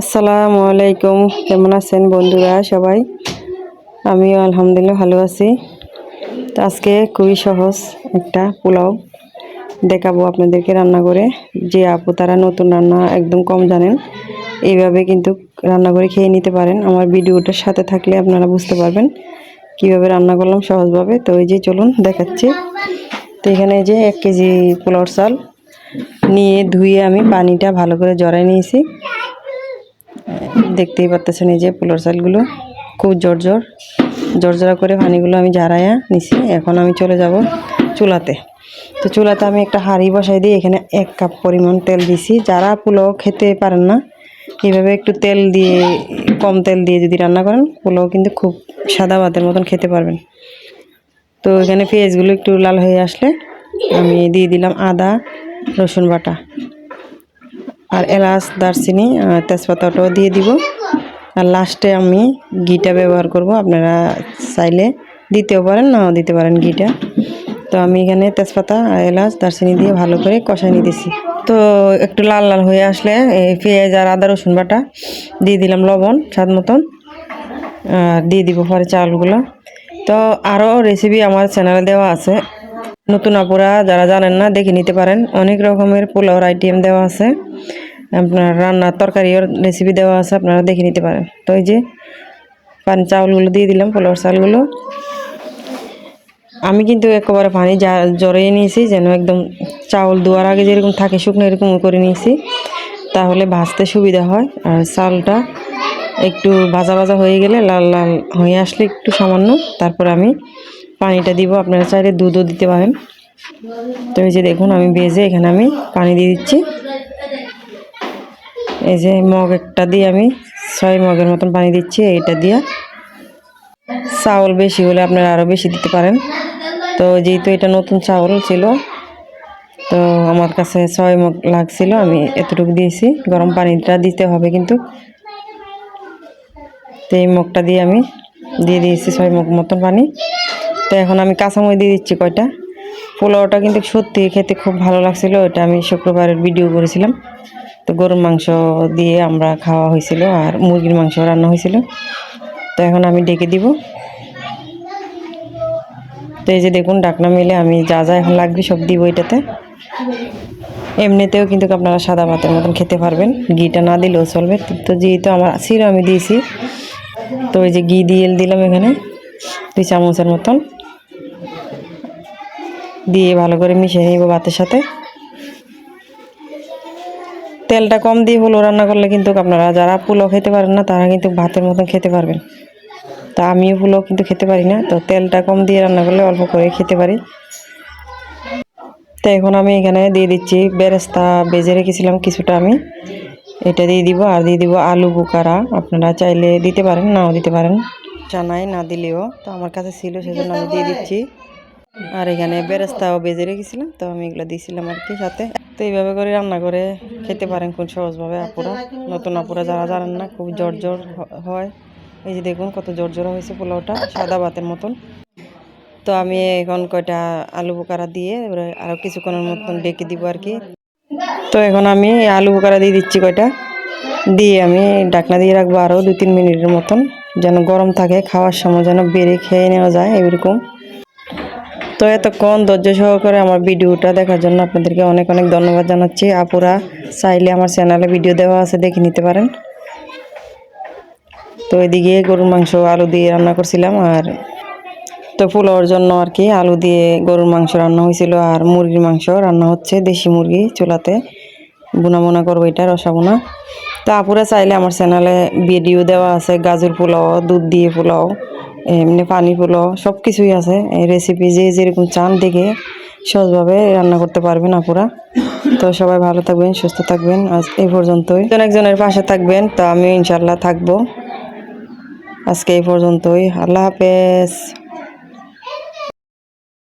আসসালামু আলাইকুম। কেমন আছেন বন্ধুরা সবাই? আমিও আলহামদুলিল্লাহ ভালো আছি। তো আজকে খুবই সহজ একটা পোলাও দেখাবো আপনাদেরকে রান্না করে। যে আপু তারা নতুন রান্না একদম কম জানেন, এইভাবে কিন্তু রান্না করে খেয়ে নিতে পারেন। আমার ভিডিওটার সাথে থাকলে আপনারা বুঝতে পারবেন কীভাবে রান্না করলাম সহজভাবে। তো এই যে চলুন দেখাচ্ছি। তো এখানে যে এক কেজি পোলাওর চাল নিয়ে ধুয়ে আমি পানিটা ভালো করে জড়াই নিয়েছি। দেখতেই পারতেছেন এই যে পোলার চালগুলো খুব জর্জর জর্জরা করে পানিগুলো আমি ঝাড়াইয়া নিছি। এখন আমি চলে যাব চুলাতে। তো চুলাতে আমি একটা হাঁড়ি বসাই দিই এখানে এক কাপ পরিমাণ তেল দিছি। যারা পোলাও খেতে পারেন না এইভাবে একটু তেল দিয়ে, কম তেল দিয়ে যদি রান্না করেন, পোলাও কিন্তু খুব সাদা ভাতের মতন খেতে পারবেন। তো এখানে পেঁয়াজগুলো একটু লাল হয়ে আসলে আমি দিয়ে দিলাম আদা, রসুন বাটা। আর এলাচ, দারচিনি তেজপাতাটাও দিয়ে দিব। আর লাস্টে আমি ঘিটা ব্যবহার করব। আপনারা চাইলে দিতেও পারেন, নাও দিতে পারেন ঘিটা। তো আমি এখানে তেজপাতা আর এলাচ, দারচিনি দিয়ে ভালো করে কষাই নিতেছি। তো একটু লাল লাল হয়ে আসলে এই পেঁয়াজ আর আদা, রসুন বাটা দিয়ে দিলাম লবণ, স্বাদ মতন। আর দিয়ে দিব পরে চালগুলো তো আরও রেসিপি আমার চ্যানেলে দেওয়া আছে। নতুন আপুরা যারা জানেন না, দেখে নিতে পারেন। অনেক রকমের পোলাওর আইটেম দেওয়া আছে। আপনার রান্নার তরকারির রেসিপি দেওয়া আছে, আপনারা দেখে নিতে পারেন। তো এই যে পানি চাউলগুলো দিয়ে দিলাম, পোলাওর চালগুলো। আমি কিন্তু একেবারে পানি যা জড়িয়ে নিয়েছি, যেন একদম চাউল দেওয়ার আগে যেরকম থাকে শুকনো এরকম করে নিয়েছি। তাহলে ভাজতে সুবিধা হয়, আর চালটা একটু ভাজা ভাজা হয়ে গেলে লাল লাল হয়ে আসলে একটু সামান্য। তারপর আমি পানিটা দিব, আপনারা চাইলে দুধও দিতে পারেন। তো এই যে দেখুন, আমি ভেজে এখানে আমি পানি দিয়ে দিচ্ছি। এই যে মগ একটা দিয়ে আমি ছয় মগের মতন পানি দিচ্ছি, এইটা দিয়ে। চাউল বেশি হলে আপনারা আরও বেশি দিতে পারেন। তো যেহেতু এটা নতুন চাউল ছিল, তো আমার কাছে ছয় মগ লাগছিল, আমি এতটুকু দিয়েছি। গরম পানিটা দিতে হবে কিন্তু। তো এই মগটা দিয়ে আমি দিয়ে দিয়েছি ছয় মগ মতন পানি। তো এখন আমি কাঁচামরিচ দিয়ে দিচ্ছি কয়টা। পোলাওটা কিন্তু সত্যি খেতে খুব ভালো লাগছিল, এটা আমি শুক্রবারের ভিডিও করেছিলাম। তো গরুর মাংস দিয়ে আমরা খাওয়া হয়েছিল আর মুরগির মাংস রান্না হয়েছিল। তো এখন আমি ডেকে দিব। তো এই যে দেখুন, ডাকনা মিলে আমি যা যা এখন লাগবে সব দিব এটাতে। এমনিতেও কিন্তু আপনারা সাদা ভাতের মতন খেতে পারবেন। ঘিটা না দিলেও চলবে। তো যেহেতু আমার সিরো আমি দিয়েছি। তো ওই যে ঘি দিয়ে দিলাম এখানে, দুই চামচের মতন। দিয়ে ভালো করে মিশিয়ে নিব ভাতের সাথে। তেলটা কম দিয়ে পোলাও রান্না করলে কিন্তু আপনারা যারা পোলাও খেতে পারেন না, তারা কিন্তু ভাতের মতন খেতে পারবেন। তা আমিও পোলাও কিন্তু খেতে পারি না, তো তেলটা কম দিয়ে রান্না করলে অল্প করে খেতে পারি। তো এখন আমি এখানে দিয়ে দিচ্ছি বেরেস্তা বেজে রেখেছিলাম কিছুটা আমি। এটা দিয়ে দিব আর দিয়ে দিব আলু বুকারা। আপনারা চাইলে দিতে পারেন, নাও দিতে পারেন। জানাই না দিলেও, তো আমার কাছে ছিল, সেজন্য আমি দিয়ে দিচ্ছি। আর এখানে বেরেস্তাও বেজে রেখেছিলাম, তো আমি এগুলো দিয়েছিলাম আর কি সাথে। তো এইভাবে করে রান্না করে খেতে পারেন খুব সহজভাবে আপুরা। নতুন আপুরা যারা জানেন না খুব জোর জোর হয়। এই যে দেখুন কত জোর জোর হয়েছে পোলাওটা, সাদা ভাতের মতন। তো আমি এখন কয়টা আলু বোকারা দিয়ে এবারে আরও কিছুক্ষণের মতন ডেকে দিব আর কি। তো এখন আমি আলু বোকারা দিয়ে দিচ্ছি কয়টা। দিয়ে আমি ডাকনা দিয়ে রাখব আরও দু তিন মিনিটের মতন, যেন গরম থাকে, খাওয়ার সময় যেন বেড়ে খেয়ে নেওয়া যায়, এরকম। তো এতক্ষণ ধৈর্য সহকারে আমার ভিডিওটা দেখার জন্য আপনাদেরকে অনেক অনেক ধন্যবাদ জানাচ্ছি। আপুরা চাইলে আমার চ্যানেলে ভিডিও দেওয়া আছে, দেখে নিতে পারেন। তো এদিকে গরুর মাংস আলু দিয়ে রান্না করছিলাম আর তো পোলাওর জন্য আর কি আলু দিয়ে গরুর মাংস রান্না হয়েছিল আর মুরগির মাংস রান্না হচ্ছে দেশি মুরগি চুলাতে। বোনা বুনা করব এটা, রসা বোনা। তো আপুরা চাইলে আমার চ্যানেলে ভিডিও দেওয়া আছে, গাজর পোলাও, দুধ দিয়ে পোলাও। এমনি পানি পোলো সব কিছুই আছে। এই রেসিপি যে যেরকম চান দেখে সহজভাবে রান্না করতে পারবেন আপুরা। তো সবাই ভালো থাকবেন, সুস্থ থাকবেন। আজ এই পর্যন্তই। একজন একজনের পাশে থাকবেন, তো আমি ইনশাল্লাহ থাকব। আজকে এই পর্যন্তই। আল্লাহ হাফেজ।